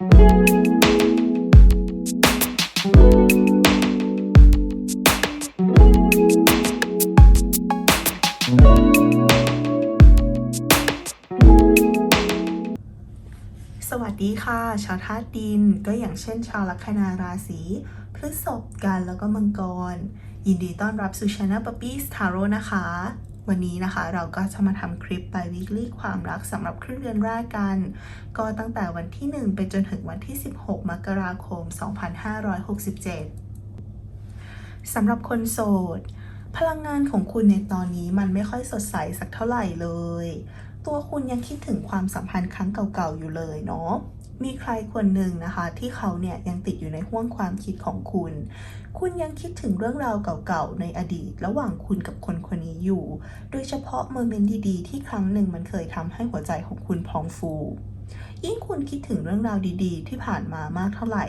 สวัสดีค่ะ ชาวธาตุดินก็อย่างเช่นชาวลัคนาราศีพฤษภกันแล้วก็มังกร ยินดีต้อนรับสู่ช anel Puppies Tarot นะคะ วันนี้นะคะเราก็จะมาทำคลิป by weekly ความรักสำหรับครึ่งเดือนแรกกัน ก็ตั้งแต่วันที่ 1 ไปจนถึงวันที่ 16 มกราคม 2567 สำหรับคนโสด พลังงานของคุณในตอนนี้มันไม่ค่อยสดใสสักเท่าไหร่เลย ตัวคุณยังคิดถึงความสัมพันธ์ครั้งเก่าๆอยู่เลยเนาะ มีใครคนหนึ่งนะคะ ที่เขาเนี่ยยังติดอยู่ในห่วงความคิดของคุณ คุณยังคิดถึงเรื่องราวเก่าๆในอดีต ระหว่างคุณกับคนคนนี้อยู่ โดยเฉพาะโมเมนต์ดีๆ ที่ครั้งหนึ่งมันเคยทำให้หัวใจของคุณพองฟู ยิ่งคุณคิดถึงเรื่องราวดีๆ ที่ผ่านมามากเท่าไหร่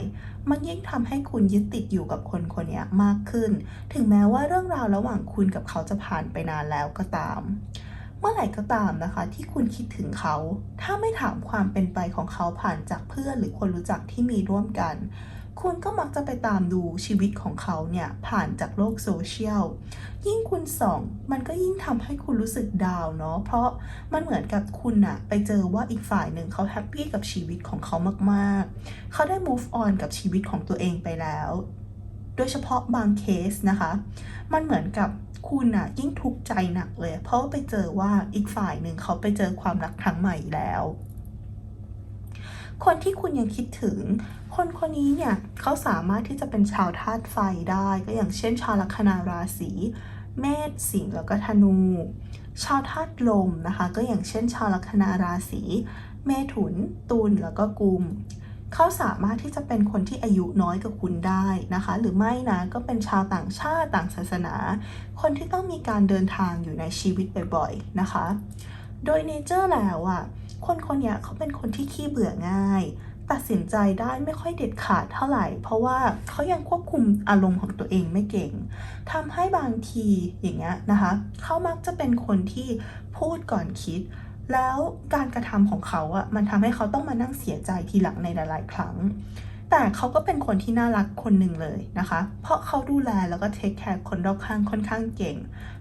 มันยิ่งทำให้คุณยึดติดอยู่กับคนคนนี้มากขึ้น ถึงแม้ว่าเรื่องราวระหว่างคุณกับเขาจะผ่านไปนานแล้วก็ตาม เมื่อไหร่ก็ตามนะคะ ที่คุณคิดถึงเขา ถ้าไม่ถามความเป็นไปของเขาผ่านจากเพื่อนหรือคนรู้จักที่มีร่วมกัน คุณก็มักจะไปตามดูชีวิตของเขาเนี่ย ผ่านจากโลกโซเชียล ยิ่งคุณส่อง มันก็ยิ่งทำให้คุณรู้สึกดาวเนาะ เพราะมันเหมือนกับคุณอะไปเจอว่าอีกฝ่ายหนึ่งเขาแฮปปี้กับชีวิตของเขามากๆ เขาได้ move on กับชีวิตของตัวเองไปแล้ว โดยเฉพาะบางเคสนะคะ มันเหมือนกับ คุณอะยิ่งทุกข์ใจหนักเลย เพราะาไปเจอว่าอีกฝ่ายหนึ่งเขาไปเจอความรักครั้งใหม่แล้ว คนที่คุณยังคิดถึง คนคนนี้เนี่ยเขาสามารถที่จะเป็นชาวธาตุไฟได้ ก็อย่างเช่น ชาวลัคนาราศีเมษสิงห์แล้วก็ธนู ชาวธาตุลมนะคะ ก็อย่างเช่น ชาวลัคนาราศีเมถุนตุลแล้วก็กุม เขาสามารถที่จะเป็นคนที่อายุน้อยกว่าคุณได้นะคะ หรือไม่นะก็เป็นชาวต่างชาติต่างศาสนา คนที่ต้องมีการเดินทางอยู่ในชีวิตบ่อยๆนะคะ โดยเนเจอร์แล้วอะ่ะคนคนนี้เขาเป็นคนที่ขี้เบื่อง่าย ตัดสินใจได้ไม่ค่อยเด็ดขาดเท่าไหร่ เพราะว่าเขายังควบคุมอารมณ์ของตัวเองไม่เก่งทำให้บางทีอย่างเงี้ยนะคะ เขามักจะเป็นคนที่พูดก่อนคิด แล้วการกระทำของเขาอะมันทำให้เขาต้องมานั่งเสียใจทีหลังในหลาย ๆ ครั้ง แต่เขาก็เป็นคนที่น่ารักคนหนึ่งเลยนะคะ เพราะเขาดูแลแล้วก็เทคแคร์คนรอบข้างค่อนข้างเก่ง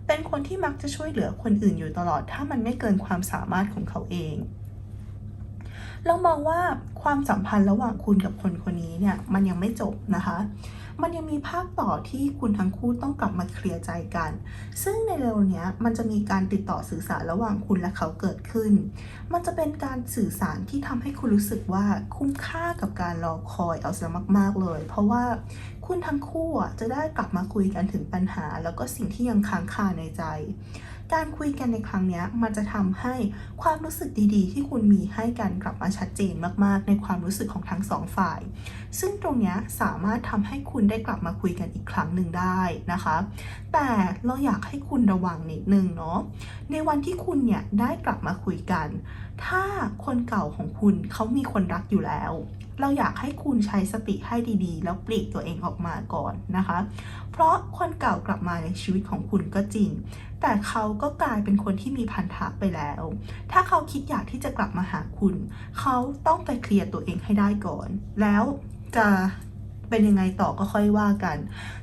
เป็นคนที่มักจะช่วยเหลือคนอื่นอยู่ตลอด ถ้ามันไม่เกินความสามารถของเขาเองเรามองว่าความสัมพันธ์ระหว่างคุณกับคนคนนี้เนี่ยมันยังไม่จบนะคะ มันยังมีภาคต่อที่คุณทั้งคู่ต้องกลับมาเคลียร์ใจกัน ซึ่งในเร็วเนี้ยมันจะมีการติดต่อสื่อสารระหว่างคุณและเขาเกิดขึ้น มันจะเป็นการสื่อสารที่ทำให้คุณรู้สึกว่าคุ้มค่ากับการรอคอยเอาซะมาก ๆเลย เพราะว่าคุณทั้งคู่อะจะได้กลับมาคุยกันถึงปัญหา แล้วก็สิ่งที่ยังค้างคาในใจ การคุยกันในครั้งนี้มันจะทำให้ความรู้สึกดีๆ ที่คุณมีให้กันกลับมาชัดเจนมากๆ ในความรู้สึกของทั้งสองฝ่าย ซึ่งตรงนี้สามารถทำให้คุณได้กลับมาคุยกันอีกครั้งหนึ่งได้นะคะ แต่เราอยากให้คุณระวังนิดนึงเนาะ ในวันที่คุณเนี่ยได้กลับมาคุยกัน ถ้าคนเก่าของคุณเขามีคนรักอยู่แล้วเราอยากให้คุณใช้สติให้ดีๆ แล้วปลีกตัวเองออกมาก่อนนะคะ เพราะคนเก่ากลับมาในชีวิตของคุณก็จริง แต่เขาก็กลายเป็นคนที่มีพันธะไปแล้ว ถ้าเขาคิดอยากที่จะกลับมาหาคุณ เขาต้องไปเคลียร์ตัวเองให้ได้ก่อน แล้วจะเป็นยังไงต่อก็ค่อยว่ากัน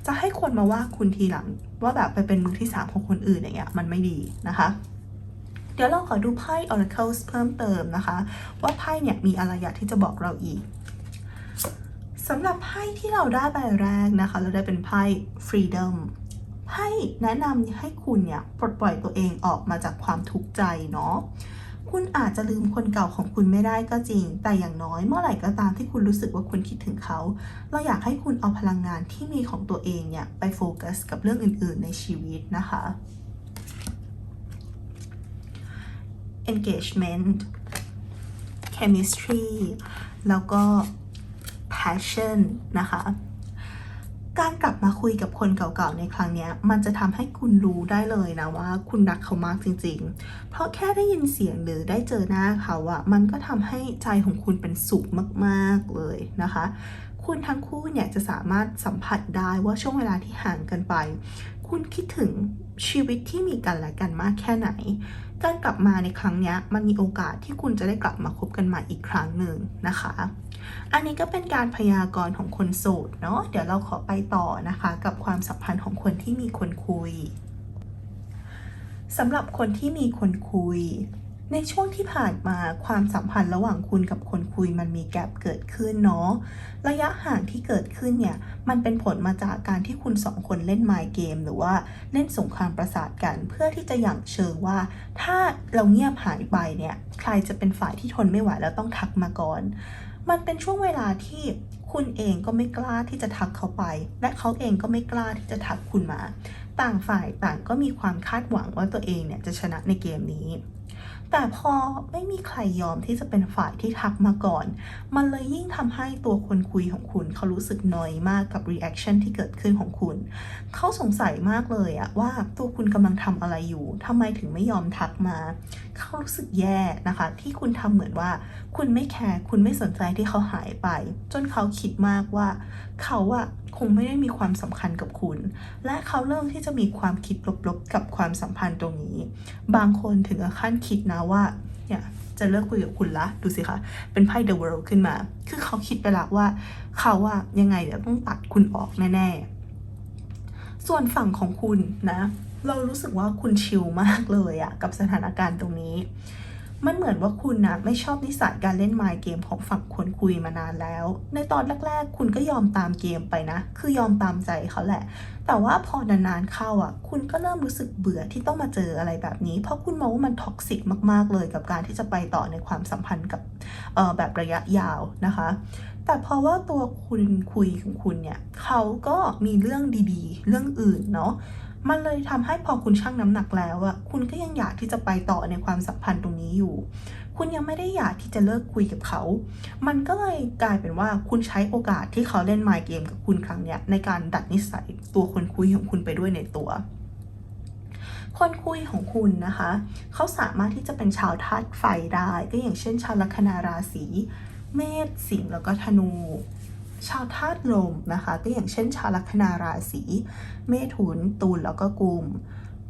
จะให้คนมาว่าคุณทีหลัง ว่าแบบไปเป็นมือที่สามของคนอื่นอย่างเงี้ยมันไม่ดีนะคะ เดี๋ยวเราขอดูไพ่ Oracles เพิ่มเติมนะคะ ว่าไพ่เนี่ยมีอะไรอยากที่จะบอกเราอีกสำหรับไพ่ที่เราได้ใบแรกนะคะ เราได้เป็นไพ่ Freedom ไพ่แนะนำให้คุณเนี่ยปลดปล่อยตัวเองออกมาจากความทุกข์ใจเนาะคุณอาจจะลืมคนเก่าของคุณไม่ได้ก็จริง แต่อย่างน้อยเมื่อไหร่ก็ตามที่คุณรู้สึกว่าคุณคิดถึงเขา เราอยากให้คุณเอาพลังงานที่มีของตัวเองเนี่ยไปโฟกัสกับเรื่องอื่น ๆ ในชีวิตนะคะ engagement chemistry แล้วก็ passion นะคะ การกลับมาคุยกับคนเก่าๆในครั้งนี้มันจะทำให้คุณรู้ได้เลยนะว่า คุณรักเขามากจริง ๆ เพราะแค่ได้ยินเสียงหรือได้เจอหน้าเขาอะมันก็ทำให้ใจของคุณเป็นสุขมากๆเลยนะคะ คุณทั้งคู่เนี่ยจะสามารถสัมผัสได้ว่าช่วงเวลาที่ห่างกันไป คุณคิดถึงชีวิตที่มีกันและกันมากแค่ไหน การกลับมาในครั้งนี้มันมีโอกาสที่คุณจะได้กลับมาคบกันใหม่อีกครั้งหนึ่งนะคะ อันนี้ก็เป็นการพยากรณ์ของคนโสดเนาะ เดี๋ยวเราขอไปต่อนะคะ กับความสัมพันธ์ของคนที่มีคนคุยสำหรับคนที่มีคนคุย ในช่วงที่ผ่านมาความสัมพันธ์ระหว่างคุณกับคนคุยมันมีแกลบเกิดขึ้นเนาะระยะห่างที่เกิดขึ้นเนี่ยมันเป็นผลมาจากการที่คุณสองคนเล่นไมเกม หรือว่าเล่นสงครามประสาทกัน เพื่อที่จะหยั่งเชิงว่า ถ้าเราเงียบหายไปเนี่ยใครจะเป็นฝ่ายที่ทนไม่ไหวแล้วต้องทักมาก่อน มันเป็นช่วงเวลาที่คุณเองก็ไม่กล้าที่จะทักเขาไป และเขาเองก็ไม่กล้าที่จะทักคุณมา ต่างฝ่ายต่างก็มีความคาดหวังว่าตัวเองเนี่ยจะชนะในเกมนี้ แต่พอไม่มีใครยอมที่จะเป็นฝ่ายที่ทักมาก่อน มันเลยยิ่งทำให้ตัวคนคุยของคุณ เขารู้สึกน้อยมากกับ reaction ที่เกิดขึ้นของคุณ เขาสงสัยมากเลยอะว่าตัวคุณกำลังทำอะไรอยู่ทำไมถึงไม่ยอมทักมา เขารู้สึกแย่นะคะ ที่คุณทำเหมือนว่า คุณไม่แคร์คุณไม่สนใจที่เขาหายไป จนเขาคิดมากว่า เขาอะ คงไม่ได้มีความสำคัญกับคุณ และเขาเริ่มที่จะมีความคิดลบๆ กับความสัมพันธ์ตรงนี้ บางคนถึงขั้นคิดนะว่าเนี่ยจะเลิกคุยกับคุณละ ดูสิคะ เป็นไพ่ The World ขึ้นมา คือเขาคิดไปละว่า เขาอะยังไงเดี๋ยวต้องตัดคุณออกแน่ๆ ส่วนฝั่งของคุณนะ เรารู้สึกว่าคุณชิลมากเลยอะกับสถานการณ์ตรงนี้ มันเหมือนว่าคุณนะไม่ชอบนิสัยการเล่นไมล์เกมของฝั่งคนคุยมานานแล้ว ในตอนแรก ๆ คุณก็ยอมตามเกมไปนะ คือยอมตามใจเขาแหละ แต่ว่าพอนานๆเข้าอะ คุณก็เริ่มรู้สึกเบื่อที่ต้องมาเจออะไรแบบนี้ เพราะคุณมองว่ามันท็อกซิกมากๆเลยกับการที่จะไปต่อในความสัมพันธ์กับเออแบบระยะยาวนะคะ แต่เพราะว่าตัวคุณคุยของคุณเนี่ยเขาก็มีเรื่องดีๆ เรื่องอื่นเนาะ มันเลยทำให้พอคุณชั่งน้ำหนักแล้วอะคุณก็ยังอยากที่จะไปต่อในความสัมพันธ์ตรงนี้อยู่ คุณยังไม่ได้อยากที่จะเลิกคุยกับเขา มันก็เลยกลายเป็นว่าคุณใช้โอกาสที่เขาเล่นไมล์เกมกับคุณครั้งเนี้ยในการดัดนิสัยตัวคนคุยของคุณไปด้วยในตัวคนคุยของคุณนะคะ เขาสามารถที่จะเป็นชาวธาตุไฟได้ ก็อย่างเช่นชาวลัคนาราศี เมษ สิงห์แล้วก็ธนู ชาวธาตุลมนะคะ ก็อย่างเช่นชาวลัคนาราศีเมถุนตุลแล้วก็กุม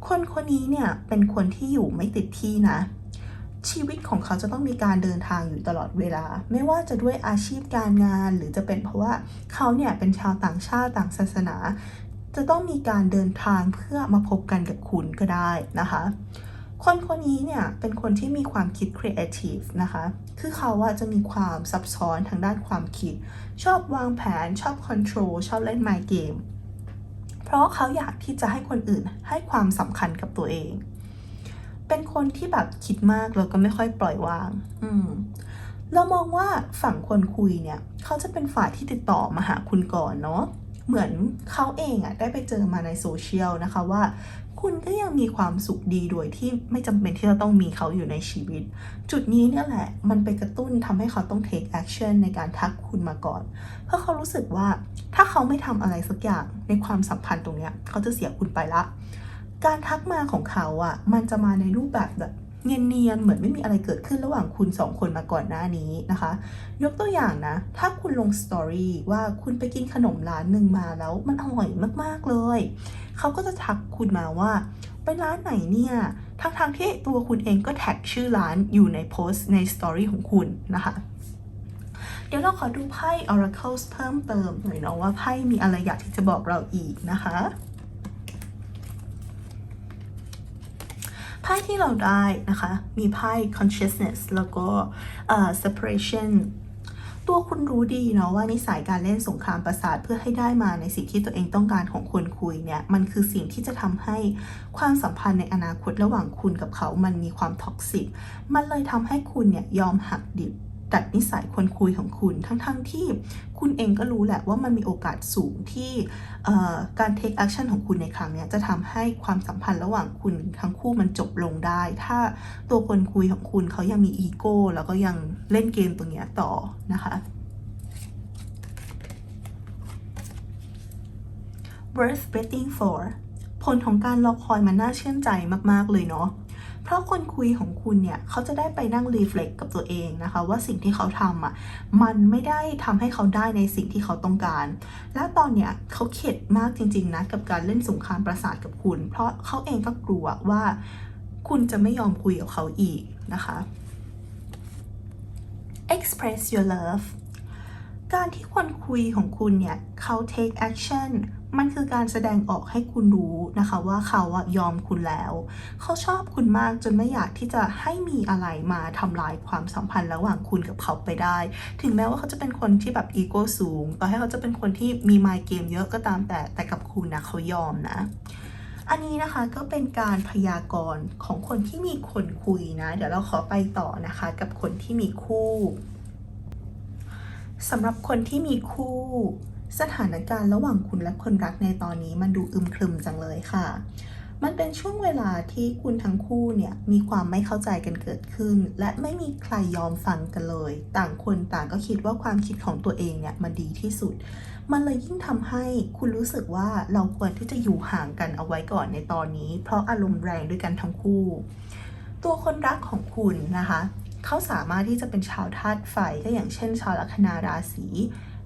คนคนนี้เนี่ยเป็นคนที่อยู่ไม่ติดที่นะ ชีวิตของเขาจะต้องมีการเดินทางอยู่ตลอดเวลา ไม่ว่าจะด้วยอาชีพการงาน หรือจะเป็นเพราะว่าเขาเนี่ยเป็นชาวต่างชาติต่างศาสนา จะต้องมีการเดินทางเพื่อมาพบกันกับคุณก็ได้นะคะ คนคนนี้เนี่ยเป็นคนที่มีความคิดครีเอทีฟนะคะ คือเขาอะจะมีความซับซ้อนทางด้านความคิด ชอบวางแผน ชอบคอนโทรล ชอบเล่นไมเกม เพราะเขาอยากที่จะให้คนอื่นให้ความสำคัญกับตัวเอง เป็นคนที่แบบคิดมากแล้วก็ไม่ค่อยปล่อยวาง อืมเรามองว่าฝั่งคนคุยเนี่ย เขาจะเป็นฝ่ายที่ติดต่อมาหาคุณก่อนเนาะเหมือนเขาเองอะได้ไปเจอมาในโซเชียลนะคะว่า คุณก็ยังมีความสุขดีโดยที่ไม่จำเป็นที่จะต้องมีเขาอยู่ในชีวิต จุดนี้เนี่ยแหละ มันไปกระตุ้นทำให้เขาต้อง take action ในการทักคุณมาก่อน เพราะเขารู้สึกว่าถ้าเขาไม่ทำอะไรสักอย่างในความสัมพันธ์ตรงเนี้ยเขาจะเสียคุณไปละ การทักมาของเขาอะ่ะมันจะมาในรูปแบบแบบเนียนๆ เหมือนไม่มีอะไรเกิดขึ้นระหว่างคุณสองคนมาก่อนหน้านี้นะคะ ยกตัวอย่างนะ ถ้าคุณลงสตอรี่ว่าคุณไปกินขนมร้านหนึ่งมาแล้วมันอร่อยมากๆเลย เขาก็จะทักคุณมาว่า ไปร้านไหนเนี่ยทั้งๆที่ตัวคุณเองก็แท็กชื่อร้านอยู่ในโพสต์ในสตอรี่ของคุณนะคะเดี๋ยวเราขอดูไพ่ Oracle เพิ่มเติมหน่อยเนาะว่าไพ่มีอะไรอยากที่จะบอกเราอีกนะคะไพ่ที่เราได้นะคะ มีไพ่ consciousness แล้วก็เอ่อ separation ตัวคุณรู้ดีเนาะว่านิสัยการเล่นสงครามประสาทเพื่อให้ได้มาในสิ่งที่ตัวเองต้องการของคนคุยเนี่ยมันคือสิ่งที่จะทำให้ความสัมพันธ์ในอนาคตระหว่างคุณกับเขามันมีความท็อกซิกมันเลยทำให้คุณเนี่ยยอมหักดิบ ดัดนิสัยคนคุยของคุณ ทั้งๆทที่คุณเองก็รู้แหละว่ามันมีโอกาสสูงที่การ take action ของคุณในครั้งนี้จะทำให้ความสัมพันธ์ระหว่างคุณทั้งคู่มันจบลงได้ ถ้าตัวคนคุยของคุณเขายังมีอีโก้แล้วก็ยังเล่นเกมตรงนี้ต่อนะคะ worth waiting for ผลของการรอคอยมันน่าเชื่นใจมาก ๆ เลยเนาะ เพราะคนคุยของคุณเนี่ยเขาจะได้ไปนั่งรีเฟล็กกับตัวเองนะคะ ว่าสิ่งที่เขาทำอะมันไม่ได้ทำให้เขาได้ในสิ่งที่เขาต้องการ และตอนเนี้ยเขาเข็ดมากจริงๆนะกับการเล่นสงครามประสาทกับคุณ เพราะเขาเองก็กลัวว่า คุณจะไม่ยอมคุยกับเขาอีกนะคะ express your love การที่คนคุยของคุณเนี่ยเขา take action มันคือการแสดงออกให้คุณรู้นะคะว่าเขาอะยอมคุณแล้ว เขาชอบคุณมากจนไม่อยากที่จะให้มีอะไรมาทำลายความสัมพันธ์ระหว่างคุณกับเขาไปได้ ถึงแม้ว่าเขาจะเป็นคนที่แบบอีโก้สูง ต่อให้เขาจะเป็นคนที่มีมายเกมเยอะก็ตามแต่แต่กับคุณนะเขายอมนะอันนี้นะคะก็เป็นการพยากรณ์ของคนที่มีคนคุยนะ เดี๋ยวเราขอไปต่อนะคะ กับคนที่มีคู่สำหรับคนที่มีคู่ สถานการณ์ระหว่างคุณและคนรักในตอนนี้มันดูอึมครึมจังเลยค่ะ มันเป็นช่วงเวลาที่คุณทั้งคู่เนี่ยมีความไม่เข้าใจกันเกิดขึ้น และไม่มีใครยอมฟังกันเลย ต่างคนต่างก็คิดว่าความคิดของตัวเองเนี่ยมันดีที่สุด มันเลยยิ่งทำให้คุณรู้สึกว่าเราควรที่จะอยู่ห่างกันเอาไว้ก่อนในตอนนี้ เพราะอารมณ์แรงด้วยกันทั้งคู่ ตัวคนรักของคุณนะคะ เขาสามารถที่จะเป็นชาวธาตุไฟก็อย่างเช่น ชาวลัคนาราศี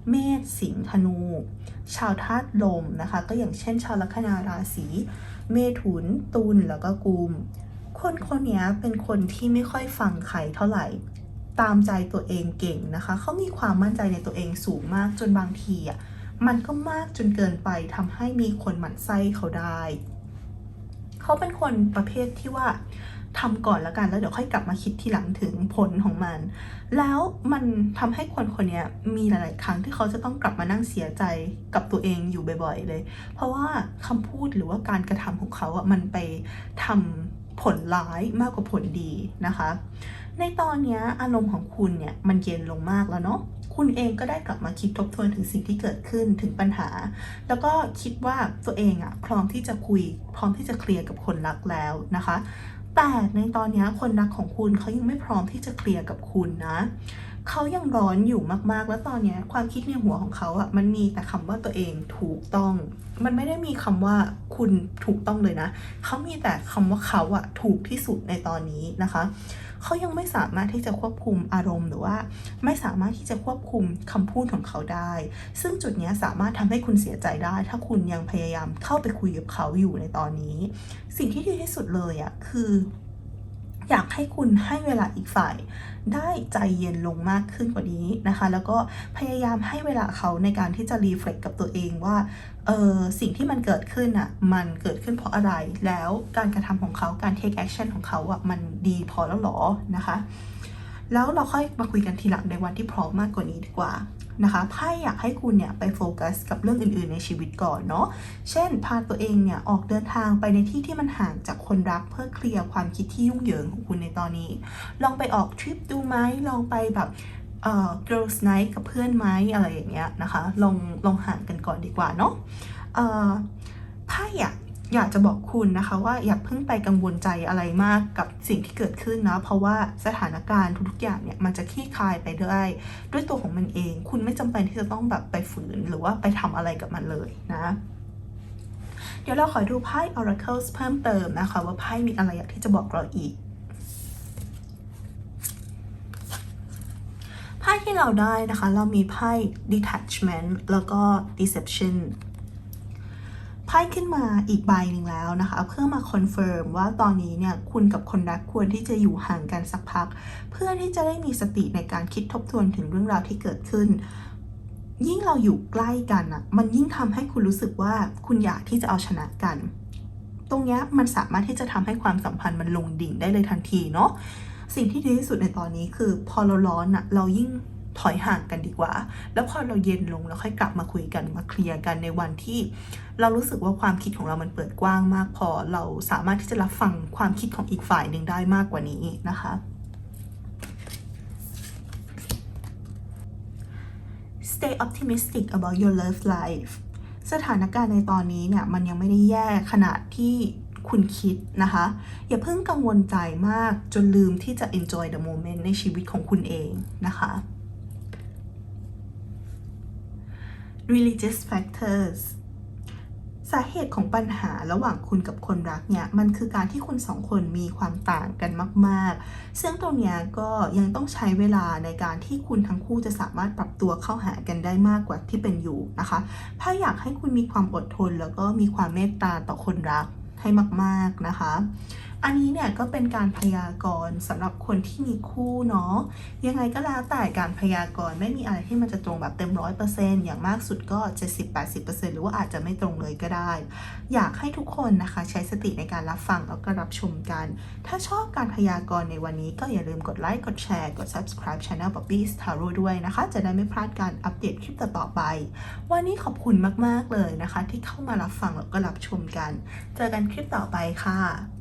เมษสิงห์ธนู ชาวธาตุลมนะคะ ก็อย่างเช่น ชาวลัคนาราศีเมถุนตุลแล้วก็กุม คนคนนี้เป็นคนที่ไม่ค่อยฟังใครเท่าไหร่ ตามใจตัวเองเก่งนะคะ เขามีความมั่นใจในตัวเองสูงมากจนบางทีอะมันก็มากจนเกินไปทำให้มีคนหมั่นไส้เขาได้ เขาเป็นคนประเภทที่ว่า ทำก่อนแล้วกัน แล้วเดี๋ยวค่อยกลับมาคิดทีหลังถึงผลของมัน แล้วมันทำให้คนคนนี้มีหลาย ๆ ครั้งที่เขาจะต้องกลับมานั่งเสียใจกับตัวเองอยู่บ่อย ๆ เลย เพราะว่าคำพูดหรือว่าการกระทำของเขาอะมันไปทำผลร้ายมากกว่าผลดีนะคะ ในตอนนี้อารมณ์ของคุณเนี่ยมันเย็นลงมากแล้วเนาะคุณเองก็ได้กลับมาคิดทบทวนถึงสิ่งที่เกิดขึ้นถึงปัญหา แล้วก็คิดว่าตัวเองอะพร้อมที่จะคุย พร้อมที่จะเคลียร์กับคนรักแล้วนะคะ แต่ในตอนนี้คนรักของคุณเขายังไม่พร้อมที่จะเคลียร์กับคุณนะ เขายังร้อนอยู่มากๆ แล้วตอนนี้ความคิดในหัวของเขาอะมันมีแต่คำว่าตัวเองถูกต้อง มันไม่ได้มีคำว่าคุณถูกต้องเลยนะ เขามีแต่คำว่าเขาอะถูกที่สุดในตอนนี้นะคะ เขายังไม่สามารถที่จะควบคุมอารมณ์หรือว่า ไม่สามารถที่จะควบคุมคำพูดของเขาได้ ซึ่งจุดนี้สามารถทำให้คุณเสียใจได้ ถ้าคุณยังพยายามเข้าไปคุยกับเขาอยู่ในตอนนี้ สิ่งที่ดีที่สุดเลยอะคือ อยากให้คุณให้เวลาอีกฝ่าย ได้ใจเย็นลงมากขึ้นกว่านี้นะคะ แล้วก็พยายามให้เวลาเขาในการที่จะรีเฟล็กกับตัวเองว่าเออสิ่งที่มันเกิดขึ้นอะมันเกิดขึ้นเพราะอะไร แล้วการกระทำของเขาการ take action ของเขาอะมันดีพอแล้วหรอนะคะ แล้วเราค่อยมาคุยกันทีหลังในวันที่พร้อมมากกว่านี้ดีกว่า นะคะไพ่อยากให้คุณเนี่ยไปโฟกัสกับเรื่องอื่น ๆ ในชีวิตก่อนเนาะ เช่น พาตัวเองเนี่ยออกเดินทางไปในที่ที่มันห่างจากคนรักเพื่อเคลียร์ความคิดที่ยุ่งเหยิงของคุณในตอนนี้ ลองไปออกทริปดูไหมลองไปแบบเอ่อ girls night กับเพื่อนไหมอะไรอย่างเงี้ยนะคะ ลองลองห่างกันก่อนดีกว่าเนาะเอ่อไพ่อยา อยากจะบอกคุณนะคะว่าอย่าเพิ่งไปกังวลใจอะไรมากกับสิ่งที่เกิดขึ้นนะเพราะว่าสถานการณ์ทุกๆอย่างเนี่ยมันจะคลี่คลายไปได้ด้วยตัวของมันเอง คุณไม่จำเป็นที่จะต้องแบบไปฝืนหรือว่าไปทำอะไรกับมันเลยนะเดี๋ยวเราขอดูไพ่ oracles เพิ่มเติมนะคะ ว่าไพ่มีอะไรอยากที่จะบอกเราอีกไพ่ที่เราได้นะคะ เรามีไพ่ detachment แล้วก็ deception พ่ขึ้นมาอีกใบหนึ่งแล้วนะคะ เพื่อมาคอนเฟิร์มว่าตอนนี้เนี่ยคุณกับคนรักควรที่จะอยู่ห่างกันสักพัก เพื่อที่จะได้มีสติในการคิดทบทวนถึงเรื่องราวที่เกิดขึ้น ยิ่งเราอยู่ใกล้กันอะมันยิ่งทำให้คุณรู้สึกว่าคุณอยากที่จะเอาชนะกัน ตรงนี้มันสามารถที่จะทำให้ความสัมพันธ์มันลงดิ่งได้เลยทันทีเนาะสิ่งที่ดีที่สุดในตอนนี้คือพอเราร้อนอะเรายิ่ง ถอยห่างกันดีกว่า แล้วพอเราเย็นลงเราค่อยกลับมาคุยกันมาเคลียร์กันในวันที่ เรารู้สึกว่าความคิดของเรามันเปิดกว้างมากพอ เราสามารถที่จะรับฟังความคิดของอีกฝ่ายหนึ่งได้มากกว่านี้นะคะ Stay optimistic about your love life สถานการณ์ในตอนนี้เนี่ยมันยังไม่ได้แย่ขนาดที่คุณคิดนะคะ อย่าเพิ่งกังวลใจมากจนลืมที่จะ enjoy the moment ในชีวิตของคุณเองนะคะ religious factors สาเหตุของปัญหาระหว่างคุณกับคนรักเนี่ยมันคือการที่คุณสองคนมีความต่างกันมาก ๆ ซึ่งตรงเนี้ยก็ยังต้องใช้เวลาในการที่คุณทั้งคู่จะสามารถปรับตัวเข้าหากันได้มากกว่าที่เป็นอยู่นะคะ ถ้าอยากให้คุณมีความอดทนแล้วก็มีความเมตตาต่อคนรักให้มาก ๆ นะคะ อันนี้เนี่ยก็เป็นการพยากรณ์สำหรับคนที่มีคู่เนาะยังไงก็แล้วแต่การพยากรณ์ไม่มีอะไรที่มันจะตรงแบบเต็มร้อยเปอร์เซ็นต์อย่างมากสุดก็ 70-80%หรือว่าอาจจะไม่ตรงเลยก็ได้ อยากให้ทุกคนนะคะใช้สติในการรับฟังแล้วก็รับชมกัน ถ้าชอบการพยากรณ์ในวันนี้ก็อย่าลืมกดไลค์กดแชร์กด subscribe channel Bobby's Tarot ด้วยนะคะ จะได้ไม่พลาดการอัปเดตคลิปต่อๆไป วันนี้ขอบคุณมากๆเลยนะคะ ที่เข้ามารับฟังแล้วก็รับชมกัน เจอกันคลิปต่อไปค่ะ